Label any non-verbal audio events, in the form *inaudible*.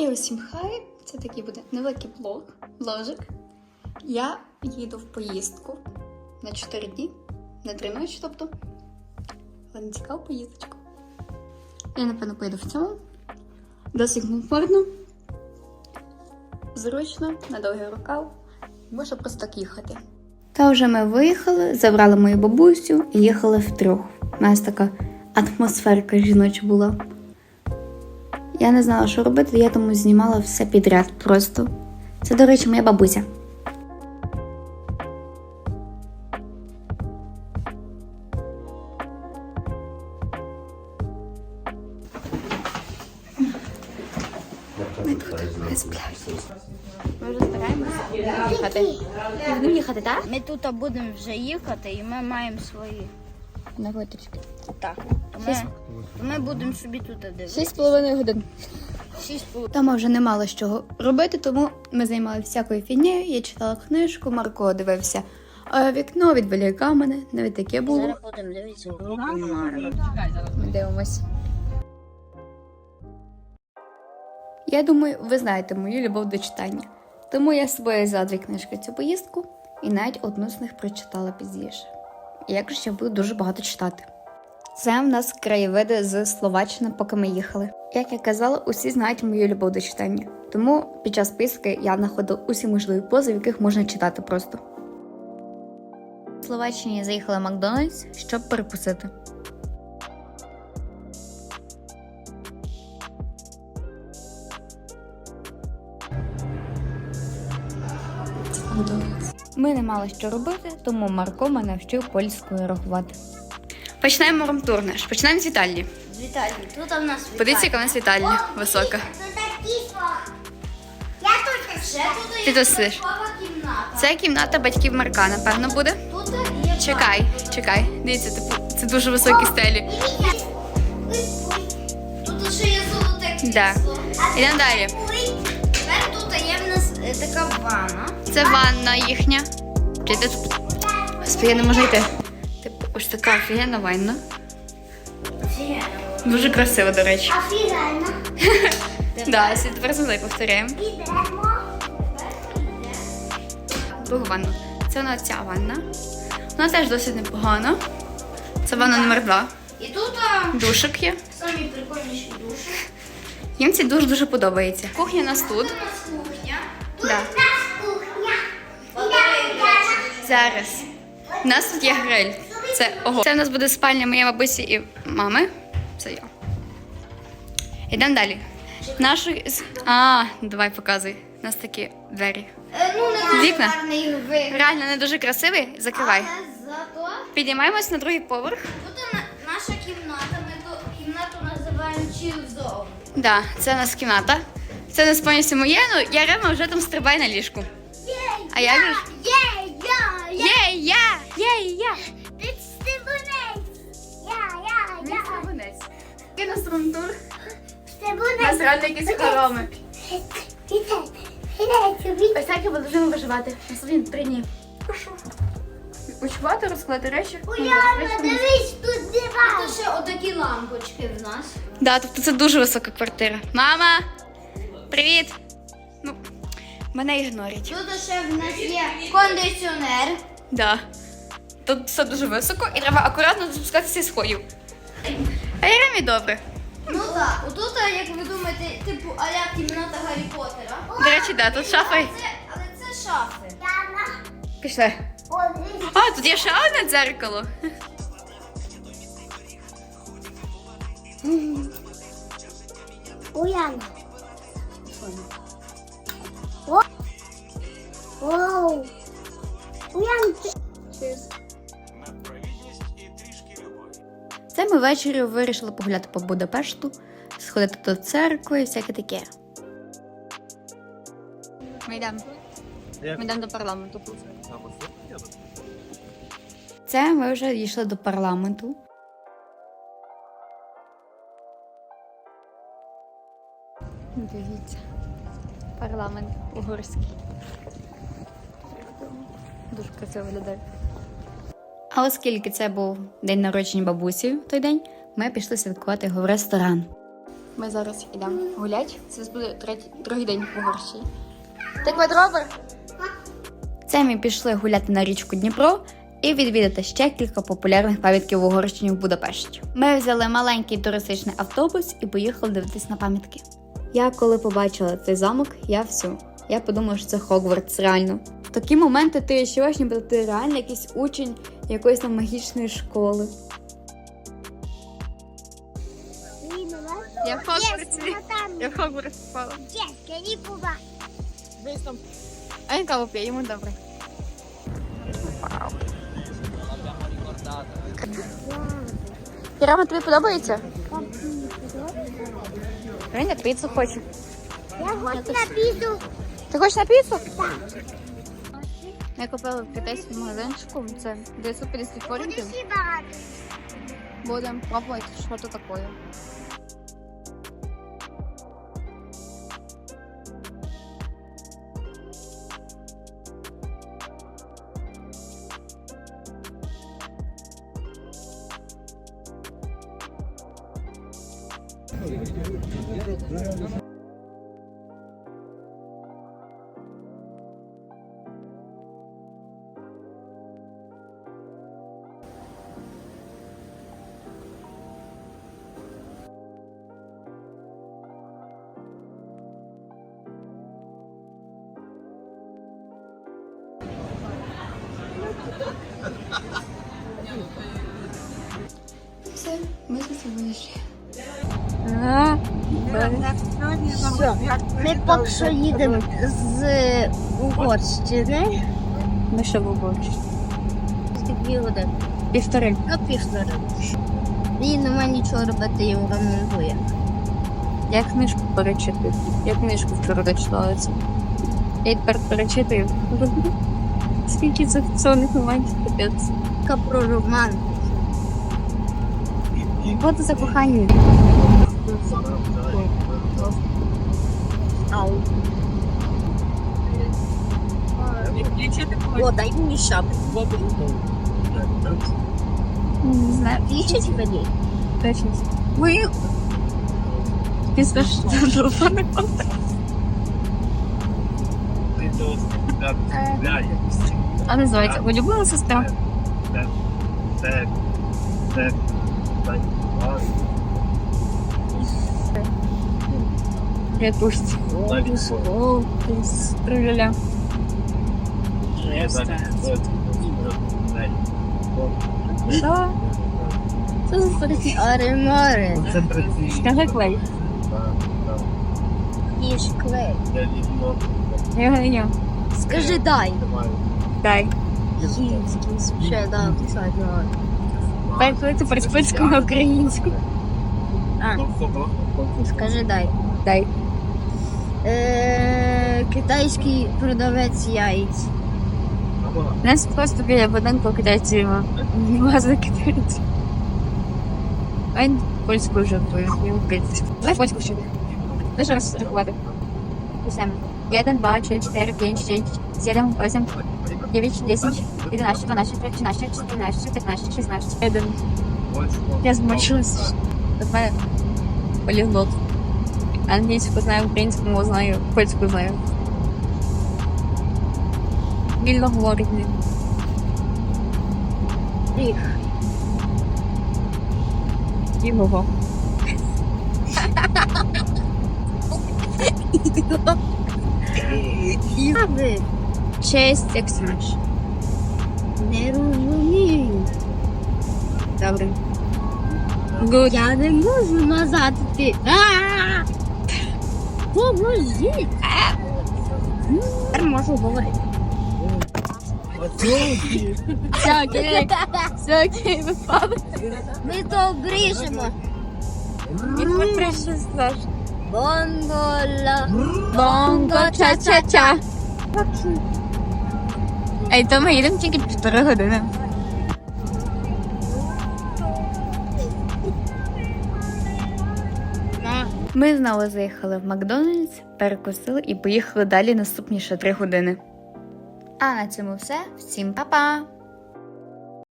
І усім хай, це такий буде невеликий блог, вложик. Я їду в поїздку на 4 дні, на 3 ночі, тобто. Але не цікаву поїздочку. Я, напевно, поїду в цьому. Досить комфортно, зручно, на довгий рукав. Можна просто так їхати. Та вже ми виїхали, забрали мою бабусю і їхали втрьох. У нас така атмосферка жіноча була. Я не знала, що робити, я тому знімала все підряд просто. Це, до речі, моя бабуся. Ми тут. Ми їхати. Ми їхати, так? Ми тут будемо вже їхати, і ми маємо свої. На витрішки. Так. То ми, то ми будемо собі тут дивитися. Шість з половиною годин. Шість половиною. Там вже не мало з чого робити, тому ми займалися всякою фігнею. Я читала книжку, Марко дивився. А вікно відволікав мене, навіть таке було. Зараз будемо дивитися. Ми дивимось. Я думаю, ви знаєте мою любов до читання. Тому я з собою взяла дві книжки цю поїздку і навіть одну з них прочитала пізніше. Якось я буду дуже багато читати. Це в нас краєвиди з Словаччини, поки ми їхали. Як я казала, усі знають мою любов до читання. Тому під час списки я знаходила усі можливі пози, в яких можна читати просто. В Словаччині заїхала Макдональдс, щоб перекусити. Ми не мали що робити, тому Марко мене вчив польською рахувати. Починаємо румтур наш. Починаємо з вітальні. Віталій, тут у нас Подивіться, яка у нас вітальня висока. Я тут ще Ти тут сидиш. Це кімната батьків Марка, напевно, буде. Тут є Чекай, чекай. Дивіться, типу, це дуже високі стелі. Тут ще є золоте крісло. Да. Ідемо далі. Така ванна. Це ванна їхня. Чи ти тут? Господи, я не можу йти. Типу, ось така офігенна ванна. Дуже красиво, до речі. Офігенно. *laughs* Да, це тепер за мною повторяємо. Ідемо. Другу ванну. Це вона ця ванна. Вона теж досить непогана. Це ванна номер два. І тут а, Душик є. самі прикольніші душі. Їм це дуже-дуже подобається. Кухня у нас тут. Тут у нас кухня. Да. Зараз. У нас тут є гриль. Це ого. Це у нас буде спальня моєї бабусі і мами. Це я. Йдемо далі. Наші... А, давай показуй. У нас такі двері. Е, ну, не Вікна? Реально не дуже красивий. Закривай. Зато Підіймаємось на другий поверх. тут наша кімната. Ми ту кімнату називаємо chill zone. Да, це у нас кімната. Це не повністю моє, ну я рема вже там стрибаю на ліжку. А же? ж? Є, я, я. Є, я! Є, я! Ти стебунець. Я, я, я. У нас румтур? Стебунець. реально якісь хороми. Ось так я будемо виживати. На собі три дні. Прошу. Учувати, розкладати речі. Уляна, дивись, тут диван. Тут ще отакі лампочки в нас. Да, тобто це дуже висока квартира. Мама! Привіт! Ну, мене ігнорять. Тут ще в нас є кондиціонер. Да. Тут все дуже високо і треба акуратно спускатися з сходів. А я ремі добре. Ну так, отут, як ви думаєте, типу аля кімната Гаррі Поттера. До речі, да, тут шафа. Але це, але це шафи. Пішли. А, тут є ще одне дзеркало. Уляна. Уляна, ти... Це ми ввечері вирішили погуляти по Будапешту, сходити до церкви і всяке таке. Ми йдемо. Ми йдемо до парламенту. Це ми вже дійшли до парламенту. Дивіться. Парламент угорський. Дуже красиво виглядає. А оскільки це був день народження бабусі в той день, ми пішли святкувати його в ресторан. Ми зараз йдемо гуляти. Це буде третій, другий день в Угорщині. Ти квадробер? Це ми пішли гуляти на річку Дніпро і відвідати ще кілька популярних пам'ятків в Угорщині в Будапешті. Ми взяли маленький туристичний автобус і поїхали дивитись на пам'ятки. Я коли побачила цей замок, я всю. Я подумала, що це Хогвартс, реально. В такі моменти ти відчуваєш, ніби ти реально якийсь учень якоїсь там магічної школи. Я в Хогвартсі. Я в Хогвартс впала. Чесно, не бува. А він каву п'є, йому добре. Кірама, тобі подобається? Він пиццу піцу хоче. Я хочу на піцу. Ти хочеш на піцу? Так. Я купила в китайському магазинчику. Це 950 Буде форінтів. ще багато. Будемо пробувати, що це таке. Все, ми за собою тут вийшли. Ми поки що їдемо з Угорщини. Ми ще в Угорщині. Скільки дві години? Півтори. Ну, півтори. І нема нічого робити, і ремонтує. Я книжку перечитую. Я книжку вчора дочитала цю. Я тепер перечитую. Скільки це фіксованих моментів капець. Така про роман. От за кохання. Ау. О, дай мені шапку. Не знаю. Лічить мені? Точно. Ви... Після що пане А називається улюблена сестра. Я пусть. О, Труляля. Що? Це за такі аремари. Скажи клей. Ніж клей. Я. Скажи дай. Дай. Ще да, писати по на українську. А, скажи дай. Дай. Е, китайський продавець яєць. У нас просто біля будинку китайці магазин китайці. А він жартує, не. Давай польську ще. Дай ще раз рахувати. Писаємо. 1, 2, 4, 4, 5, 6, 7, 8, 9, 10, 11, 12, 13, 14, 15, 16, 1. Я змочилась. От мене поліглот. Англійську знаю, українську мову знаю, польську знаю. Вільно говорить не. Ріг. Його. Яви. Честь, як смеш. Не розумію. Добре. Good. Я не можу назад ти. Поможіть. Тепер можу говорити. Все окей. Все окей, випадок. Ми то обріжемо. Він краще скаже. Бонгола. Бонго ча-ча-ча. Ей, то ми їдемо тільки півтори години. Ми знову заїхали в Макдональдс, перекусили і поїхали далі наступні ще три години. А на цьому все. Всім па-па!